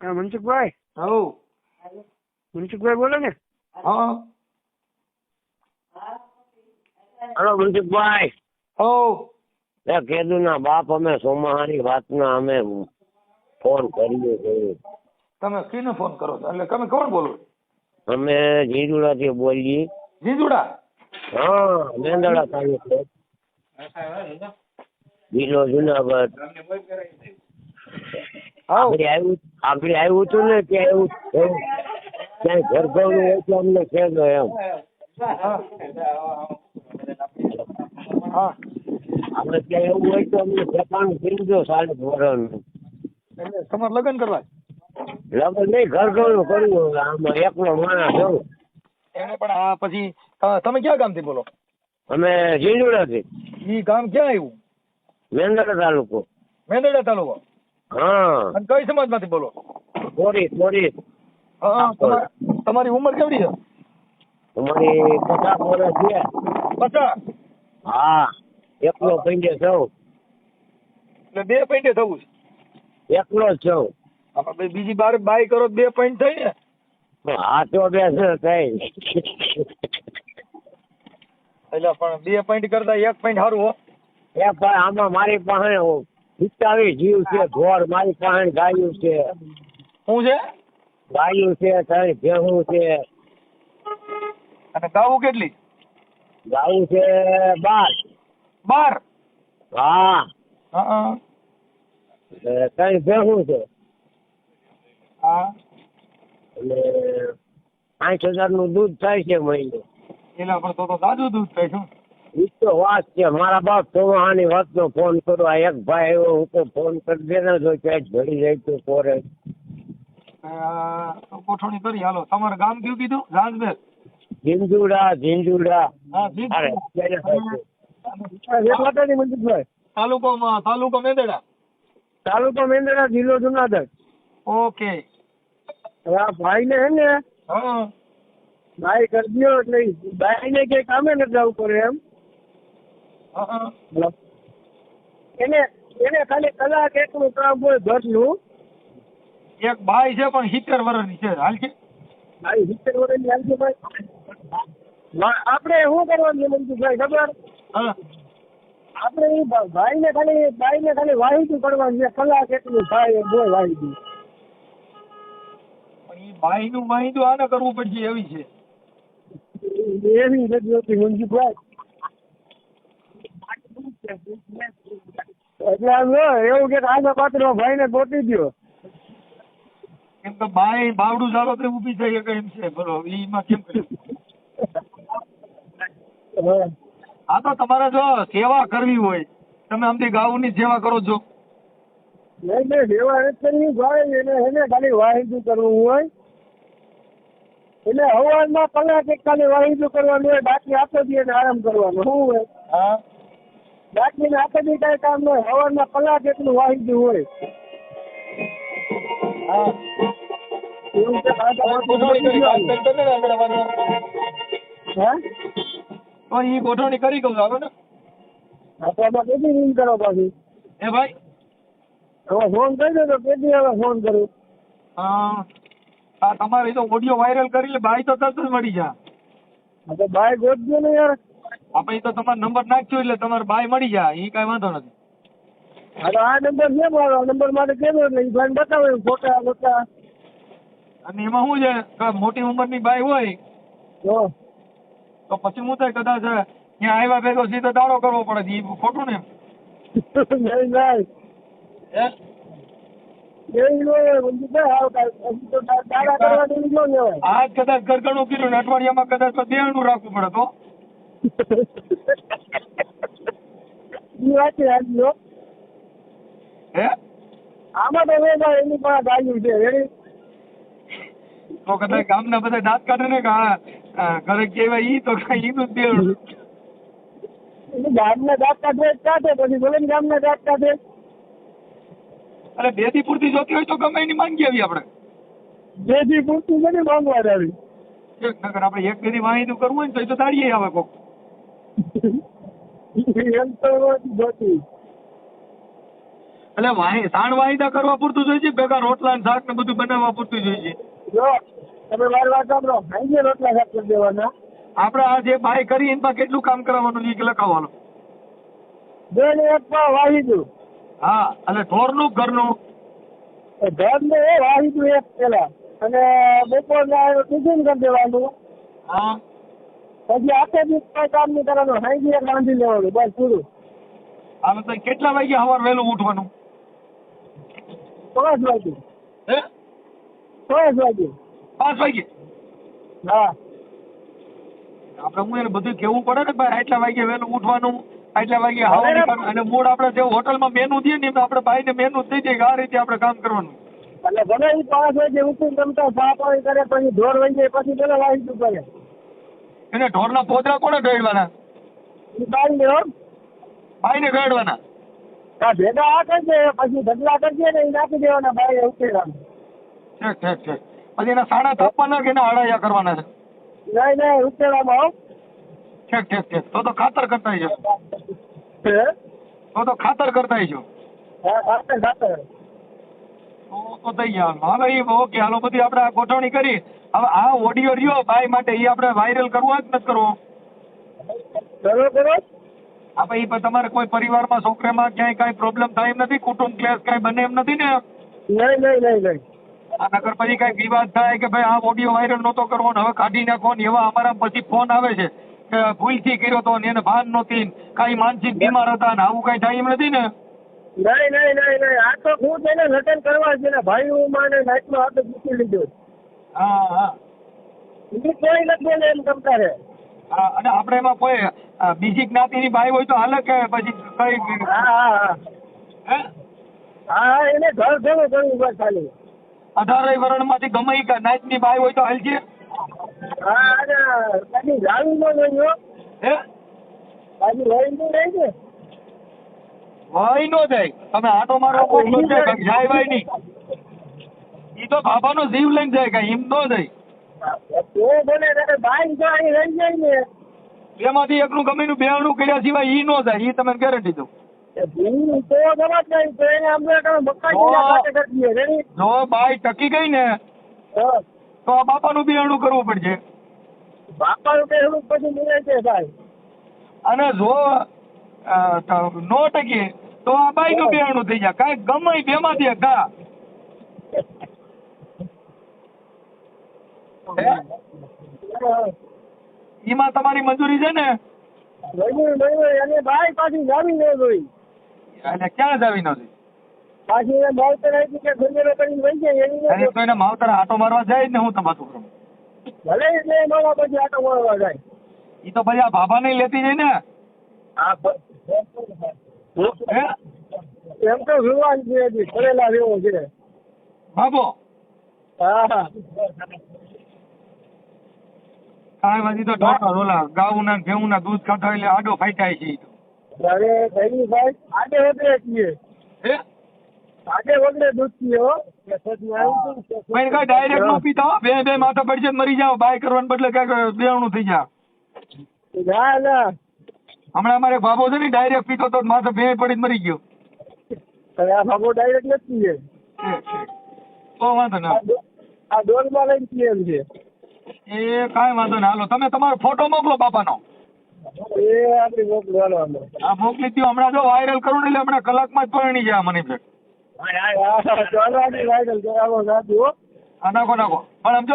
હા મનસુખભાઈ? હવ મનસુખભાઈ બોલો ને? હા હલો મનસુખભાઈ. હવ એ કેદુ ના બાપ અમે સોમાહાની વાતના અમે ફોન કર્યો છે તમે કીને ફોન કરો છો? એટલે તમે કોણ બોલો? અમે જીજુડાથી બોલીએ. જીજુડા હા મેંદડા તાલુકો જિલ્લો જુનાગઢ. આગળ આવ્યું આવ્યું હતું ને ત્યાં એવું એવું ક્યાંય હોય તો અમને કહેજો એમ. આપણે ત્યાં એવું હોય તો અમને ઠેકાણું કીધું સાડે વર્ષનું એટલે તમારે લગ્ન કરવા? લગ્ન નહીં ઘરઘરનું કરવું હવે આમાં એકલો માણસ છું. એને પણ આ પછી તમે ક્યાં ગામથી બોલો? અમે જીજુડાથી ઈ ગામ ક્યાં આવ્યું? મેંદડા તાલુકો. મેંદરડા તાલુકો? હા. અને કઈ સમાજમાંથી બોલો? થોડી થોડી હા તમાર- ઉંમર કેવડી છે? તમારી પચાસ વર્ષ છે. પચાસ? હા એકલો પૈંડે થવું એટલે બે પૈંડે થવું છે? એકલો જ થવું આપણે બીજી બાર બાય કરો તો બે પોઈન્ટ થઈ ને? હા તો બે છે કઈ. એટલે પણ બે પોઈન્ટ કરતા એક પોઈન્ટ સારું હો. એ ભાઈ આમાં મારી પાસે હિતાવી જીવ છે ઢોર મારી પાસે ગાયું છે. શું છે? ગાયું છે ત્રણ ભેહું છે. અને ગાવું કેટલી? ગાયું છે બાર. બાર? હા. ત્રણ ભેહું છે. હા. એટલે પાંચ હજારનું દૂધ થાય છે મહિને. એના પર તો સાદું દૂધ થાય ઈ તો વાત છે. મારા બાપ ચોમાહાની વાત નો ફોન કરો આ એક ભાઈ એવો હું તો ફોન કરી દે ને જો ક્યાંક ભરી જાય તો કોરે. ગોઠવણી કરી. હાલો તમારું ગામ કયું કીધું? રાંધબેર ઝીંઝુડા ઝીંઝુડા. માતાજી મનસુખભાઈ તાલુકોમાં તાલુકો મેંદડા. તાલુકો મેંદડા જિલ્લો જુનાગઢ. ઓકે. આ ભાઈ ને હે ને હા. ભાઈ કરી દો એટલે ભાઈ ને કઈ કામે નથી જવું પડે એમ. હા એને એને ખાલી કલાક એકનું કામ હોય ઘરનું. એક બાઈ છે પણ સિત્તેર વર્ષની છે. હાલ છે? ભાઈ સિત્તેર વર્ષની હાલશે ભાઈ. આપણે શું કરવાનું છે મનસુખભાઈ ખબર? હા. આપણે ભાઈ ને ખાલી ભાઈ ને ખાલી વાહિતું કરવાનું છે. કલાક એટલું ભાઈ બોય વાહિતું પણ એ બાઈ નું માહિતું આને કરવું પડશે એવી છે. એવી નથી હોતી મનસુખભાઈ એટલે એવું કે આના પાત્ર ભાઈ ને ગોતી દો કેમ કે બાઈ બાવડું ચાલો તો ઊભી થઈ શકે એમ છે બોલો એમાં કેમ કર્યું હા. તો તમારે જો સેવા કરવી હોય તમે આમથી ગાઉની ની સેવા કરો છો. નહીં નહીં સેવા નથી કરવી ભાઈ એને એને ખાલી વાહિંદુ કરવું હોય. એટલે હવારમાં કલાક એક ખાલી વાહિંદુ કરવાનું હોય બાકી આપો દી એને આરામ કરવાનો શું હોય? હા. બાકી આખો બી કાંઈ કામ નહીં. હવારમાં કલાક એટલું ગયું હોય. હા. ઈ ગોઠવણી કરી કહું હાલો ને? આ તો આમાં કેટલી રિંગ કરો પાછી? એ ભાઈ? હવે ફોન કરી દો તો કેટલી હવે ફોન કરું? હા. તમારે તો ઓડિયો વાયરલ કરી લે બાઈ તો તરત જ મળી જા. તો બાય ગોતજો ને યાર. આપણે તો તમારો નંબર નાખજો એટલે તમારે ભાઈ મળી જાય એ કાંઈ વાંધો નથી. હા તો આ નંબર છે મારો નંબર માટે કેજો એટલે એ ભાઈ બતાવે ફોટા બોટા અને એમાં શું છે? કે મોટી ઉંમરની બાઈ હોય તો પછી હું થાય? કદાચ ત્યાં આવ્યા ભેગો સીધો દાડો કરવો પડે એ ખોટું ને હાવ આજ કદાચ ઘરગણું કર્યું ને અઠવાડિયામાં કદાચ તો દેણનું રાખવું પડે તો. ઈ વાત આજની હે આમાં તો એની પણ ગાયું છે રેડી તો કદાચ ગામના બધા દાંત કાઢે ને કે ઘરે કહેવાય ઈ તો જ દેણું એટલે ગામના દાંત કાઢે કાઢે પછી ભલે ને ગામના દાંત કાઢે. અરે બેથી પૂરતી જોતી હોય તો ગમે એની માંગી આવી આપણે. જેથી પૂરતું નથી માંગવા આવી એક નગર આપણે એક બેની માહિતી કરવું હોય ને તો એ તો દાડીએ આવે કોક. એટલે વાહી સાણ વાહિદા કરવા પૂરતું જોઈએ છે ભેગા રોટલા ને શાક ને બધું બનાવવા પૂરતું જોઈએ છે? જો તમે મારી વાત સાંભળો. સાંજે રોટલા શાક કરી દેવાના. આપણે આ જે બાય કરી એમાં કેટલું કામ કરાવવાનું છે? લખાવવાનું. બે ને એક પણ વાહી દઉં હા અને ઢોરનું ઘરનું? ઘર ને એ વાહી દઉં એક પેલા. અને બપોરના ટિફિન કરી દેવાનું. હા. પછી આખે દિવસ કઈ કામ નહીં કરવાનું. હાઈ એક રાંધી લેવાનું બસ પૂરું. હવે તો કેટલા વાગ્યા સવાર વહેલું ઉઠવાનું? પાંચ વાગે હે? પાંચ વાગે પાંચ વાગે હા. આપણે હું એને બધું કેવું પડે ને ભાઈ આટલા વાગે વહેલું ઉઠવાનું આટલા વાગે હવાની અને મૂળ આપણે જે હોટલમાં મેનુ દઈએ ને આપણે ભાઈને મેનુ દઈ દઈએ આ રીતે આપણે કામ કરવાનું. એટલે ભલે ઈ પાંચ વાગે ઉઠી રમતા ચા પાણી કરે પછી ઢોર જાય પછી પેલા દઉં કરે. એને ઢોરના પોદરા કોને ઢળવાના હો. ભાઈને ઢળવાના આ ભેગા આ કરજે પછી ઢગલા કરજે ને એ નાખી દેવાના ભાઈ ઉકેલામાં ઠીક ઠીક ઠીક. પછી એના સાડા તાપવાના કે એના અડાયા કરવાના છે? નહીં નહીં ઉકેલામાં ઠીક ઠીક ઠીક. તો તો ખાતર કરતા હે? તો તો ખાતર કરતા હા ખાતર ખાતર. તો તૈયાર. થઈ ગયા હવે એ ઓકે હાલો બધી આપણે આ ગોઠવણી કરી. હવે આ ઓડિયો રહ્યો ભાઈ માટે એ આપણે વાયરલ કરવો જ નથી કરવો? કરો કરો. આપણે એ તમારે કોઈ પરિવારમાં છોકરામાં ક્યાંય કાંઈ પ્રોબ્લેમ થાય એમ નથી કુટુંબ ક્લેશ કાંઈ બને એમ નથી ને? નહીં નહીં નહીં નહીં. આ નગર પછી કાંઈ વિવાદ થાય કે ભાઈ આ ઓડિયો વાયરલ નહોતો કરવો ને હવે કાઢી નાખો ને એવા અમારા પછી ફોન આવે છે. કે ભૂલથી કર્યો તો ને એને ભાન નહોતી કાંઈ માનસિક બીમાર હતા ને આવું કાંઈ થાય એમ નથી ને? નહીં નહીં નહીં નહીં. આ તો હું તેને રટન કરવા છે ને ભાઈ હું માને નાઈટમાં હાથ મૂકી લીધો. હા હા. બીજું કોઈ નથી બોલે એમ કરતા રે હા, અને આપણે એમાં કોઈ બીજી જ્ઞાતિની ભાઈ હોય તો હાલે કે પછી કઈ હા હા હા. હે? એને ઘર ઘણું ઘણું બસ ખાલી અઢારેય વરણમાંથી ગમે એ નાઇટની ભાઈ હોય તો હાલજે હા અને કદી જાવી ન નહીં હો. હે? બાજુ રહી નહીં રહી ને હોય નો જાય. તમે આટો મારો કોઈ જાય વાય નહીં. ઈ તો બાબાનો જીવ લઈને જાય કઈ એમ નો જાય. એમાંથી એકનું ગમેનું બેહણું કર્યા સિવાય ઈ નો જાય ઈ તમને ગેરંટી દઉં. એ જ તમે બાઈ ટકી ગઈ ને તો આ બાપાનું બેહણું કરવું પડશે. બાપાનું કહેવું પછી મિલે છે ભાઈ. અને જો નો ટકી તો આ બાઈનું બેહણું થઈ જાય. કાંઈ ગમે બેમાં દે ગા. એમાં તમારી મંજૂરી છે ને? નહીં પાછી જાવી ન જોઈ. એટલે ક્યાં જાવી નથી પાછી એને માવતર આપી કે ગુંજરો કરીને વહી જાય એની અરે તો એને માવતર આટો મારવા જાય ને હું તમારું કરું. ભલે એટલે મારા પછી આટો મારવા જાય. ઈ તો પછી આ ભાભા નહીં લેતી જાય ને. એમ તો વિવાહ છે હજી કરેલા જેવો છે. બાબો. હા હા. વાજી તો ઢોર ઓલા ગાઉના ને ભેઉના દૂધ કાઢો એટલે આડો ફાઈટાય છે અરે ભાઈ ભાઈ આડે વગરે છીએ. હે? આજે વગડે દૂધ હો. ને, મેં કઈ ડાયરેક્ટ નો પીતા બે બે માથા પડશે ને મરી જાવ બાય કરવાને બદલે કઈ બેવણું થઈ જાય. ના ના. હમણાં અમારે બાબો છે ને ડાયરેક્ટ પીતો તો માથે ભે પડી મરી ગયો. હવે આ બાબો ડાયરેક્ટ નથી છે. તો વાંધો ના. આ ડોલમાં લઈને પીએલ છે. એ કાંઈ વાંધો ના. હાલો તમે તમારો ફોટો મોકલો બાપાનો. એ આપણી. આ મોકલી દો હમણાં જો વાયરલ કરું ને એટલે હમણાં કલાકમાં જ પરણી જાય મને છે. નાખો નાખો. પણ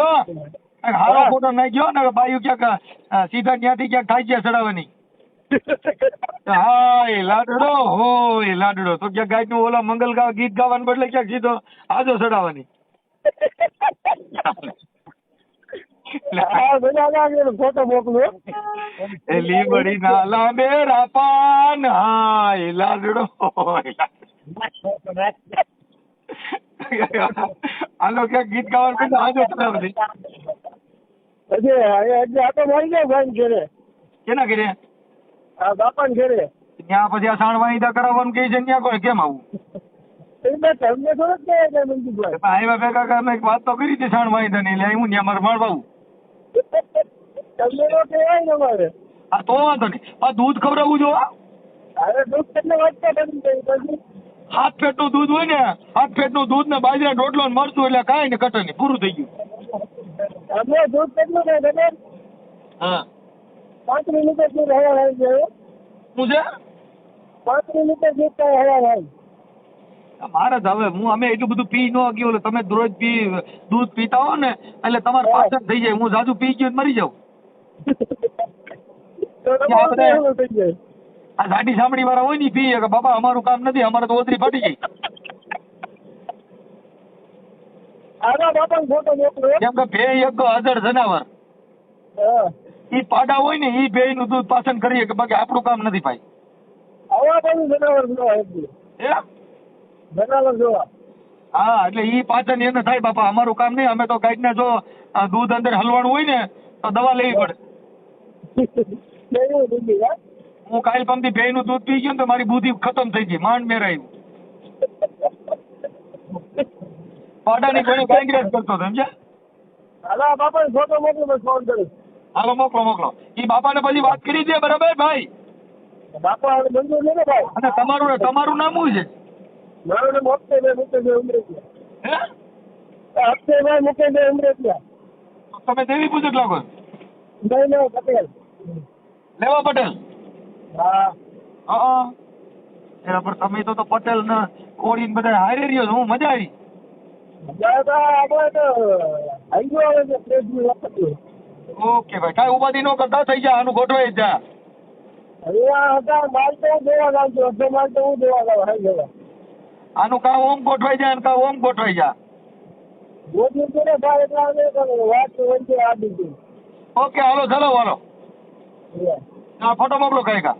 હારો ફોટો નાખ્યો ને બાયું ક્યાંક સીધા ત્યાંથી ક્યાંક થાય છે ચડાવવાની. હા એ લાડડો હો એ લાડડો. તો ક્યાંક ગાયનું ઓલા મંગલ ગા ગીત ગાવાનું બદલે ક્યાંક સીધો આજો ચડાવવાની. હા બધા લાગે ફોટો મોકલો. એ લીમડી ના લાંબે રાપાન હા એ લાડડો. હાલો ક્યાંક ગીત ગાવાનું બદલે આજો ચડાવવાની. એટલે આ તો મળી જાય ભાઈ ઘરે. કેના ઘરે? આ બાપાને ઘરે. ત્યાં પછી આ સાણ ઈદા કરાવવાનું કહે છે ત્યાં કોઈ કેમ આવું? તમને કહે છે આવ્યા ભેગા કરીને એક વાત તો કરી હતી સાણ વાહિદા ની એટલે હું ત્યાં મારે મળવાવું તમને તો કહેવાય ને અમારે. આ તો વાંધો નહીં. આ દૂધ ખવડાવવું જો અરે દૂધ એટલે વાંચતા કરી દઈ પછી? હાથ દૂધ હોય ને હાથ પેટનું દૂધ ને બાજરા રોટલો ને મરચું એટલે કાંઈ ને કટર નહીં પૂરું થઈ ગયું. અમે દૂધ કેટલું ને હા. પાંત્રીસ મિનિટ દૂધ હવા આવી ગયું શું છે? પાંચ મિનિટ કાંઈ હવા આવી મારે જ હવે હું અમે એટલું બધું પી ન ગયો એટલે તમે રોજ પી દૂધ પીતા હો ને એટલે તમારે પાછળ થઈ જાય. હું જાજુ પી ગયો મરી જાઉં. જાય. આ સાડી સાંભળી વાળા હોય ને પી પીએ કે બાબા અમારું કામ નથી અમારે તો ઓતરી ફાટી મોકલો. કેમ કે ભે એક અજર જનાવર. ઈ પાડા હોય ને એ બે નું દૂધ પાચન કરીએ કે બાકી આપણું કામ નથી ભાઈ. આવા બધું જનાવર જોવા એટલું જનાવર જોવા. હા એટલે ઈ પાચન એને થાય બાપા. અમારું કામ નહીં અમે તો કંઈક ને જો દૂધ અંદર હલવાનું હોય ને તો દવા લેવી પડે. હા? કાલ પમથી ભેયનું દૂધ પી ગયો તો મારી બુદ્ધિ ખતમ થઈ ગઈ માંડ મેરાયું પાડાની કોઈ કાંગ્રેસ કરતો સમજ્યા? હા બાપાને ફોટો મોકલું ફોન કર્યો હાલો મોકલો મોકલો. એ બાપાને પછી વાત કરી દે બરાબર ભાઈ? બાપા મંજૂર નહીં ને ભાઈ? અને તમારું તમારું નામ શું છે? મારું નામ અક્ષયભાઈ મુકેશભાઈ ઉમરેટિયા હે? મુકેશભાઈ ઉમરેટિયા તમે દેવી પૂજક લાગો નહીં નહીં પટેલ. લેવા પટેલ? હા. હા એના પર તમે તો તો પટેલ ને કોળી ને બધા હારે રહ્યો છો હું મજા આવી. મજા તો આપણે તો આવી ગયો હવે તો પ્રેસની વખત ઓકે ભાઈ કાંઈ ઉપાધિ ન કરતા થઈ જાય આનું ગોઠવાઈ જ જા. અહીંયા હતા માલ તો દેવા જોવા જાઉં અડધો માલ તો હું હાઈ જવા આનું કા ઓમ ગોઠવાઈ જાય કા ઓમ ગોઠવાઈ જા. ગોઠવી છે ને ભાઈ એટલે અમે વાત તો વચ્ચે આ દીધી. ઓકે હાલો ચાલો હાલો. Yeah. આ ફોટો મોકલો કઈ કા.